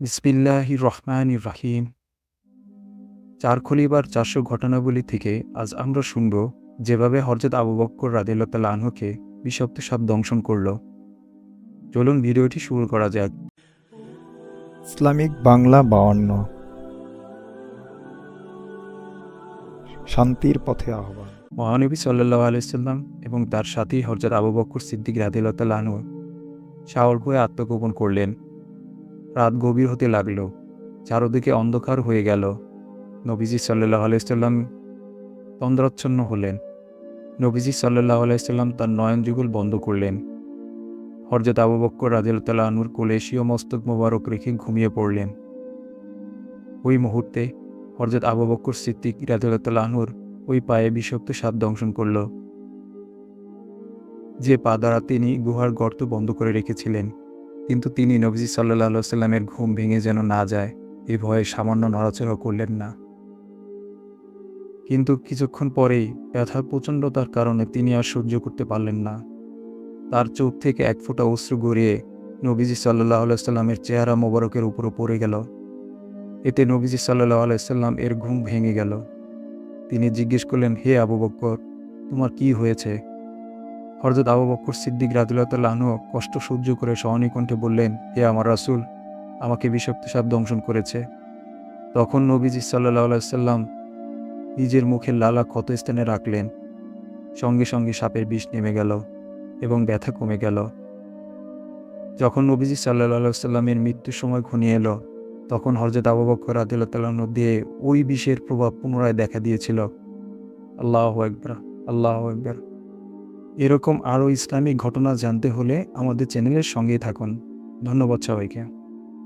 বিসমিল্লাহি রহমান রাহিম। চার খলিবার চারশো ঘটনাবলী থেকে আজ আমরা শুনব যেভাবে হরজত আবু বক্কর রাদিল্লাহ আনহুকে বিষাক্ত সাপ দংশন করল। চলুন ভিডিওটি শুরু করা যাক। ইসলামিক বাংলা বাউন্ন। শান্তির পথে আহ্বান। মহানবী সাল্লাহ আলাইসাল্লাম এবং তার সাথী হরজত আবু বক্কর সিদ্দিক রাদিল্লাহ আনহু সাহর হয়ে আত্মগোপন করলেন। রাত গভীর হতে লাগল। চারদিকে অন্ধকার হয়ে গেল। নবীজি সাল্লাহ আলাইসাল্লাম তন্দ্রাচ্ছন্ন হলেন। নবীজি সাল্লাহ আলাইসাল্লাম তার নয়ন যুগল বন্ধ করলেন। হরজত আবু বক্কর রাজিউল্লাহ আনুর কোলে এশীয় মস্তক মোবারক রেখে ঘুমিয়ে পড়লেন। ওই মুহূর্তে হরজত আবু বক্কর সিদ্দিক রাজিউল্লাহ আনুর ওই পায়ে বিষাক্ত সাপ দংশন করল। যে পা দ্বারা তিনি গুহার গর্ত বন্ধ করে রেখেছিলেন। কিন্তু তিনি নবজি সাল্লাহ সাল্লামের ঘুম ভেঙে যেন না যায়, এ ভয়ে সামান্য নড়াচড়া করলেন না। কিন্তু কিছুক্ষণ পরেই ব্যথার প্রচণ্ডতার কারণে তিনি আর সহ্য করতে পারলেন না। তার চোখ থেকে এক ফোঁটা অশ্রু গড়িয়ে নবীজি সাল্লাহ সাল্লামের চেহারা মোবারকের উপরও পড়ে গেল। এতে নবীজি সাল্লাহ আলাইসাল্লাম এর ঘুম ভেঙে গেল। তিনি জিজ্ঞেস করলেন, হে আবু বক্কর, তোমার কি হয়েছে? হরজত আবু বক্কর সিদ্দিক রাজুল্লাহ কষ্ট সহ্য করে সহনী কণ্ঠে বললেন, হে আমার রাসুল, আমাকে বিষাক্ত সাপ দংশন করেছে। তখন নবীজি সাল্লাহ সাল্লাম নিজের মুখের লালা ক্ষত স্থানে রাখলেন। সঙ্গে সঙ্গে সাপের বিষ নেমে গেল এবং ব্যথা কমে গেল। যখন নবীজি সাল্লাহ সাল্লামের মৃত্যুর সময় ঘনিয়ে এলো, তখন হরজত আবু বক্কর রাদিল্লাহ দিয়ে ওই বিষের প্রভাব পুনরায় দেখা দিয়েছিল। আল্লাহ একবার আল্লাহ একবার এরকম আরও ইসলামিক ঘটনা জানতে হলে আমাদের চ্যানেলের সঙ্গেই থাকুন। ধন্যবাদ সবাইকে।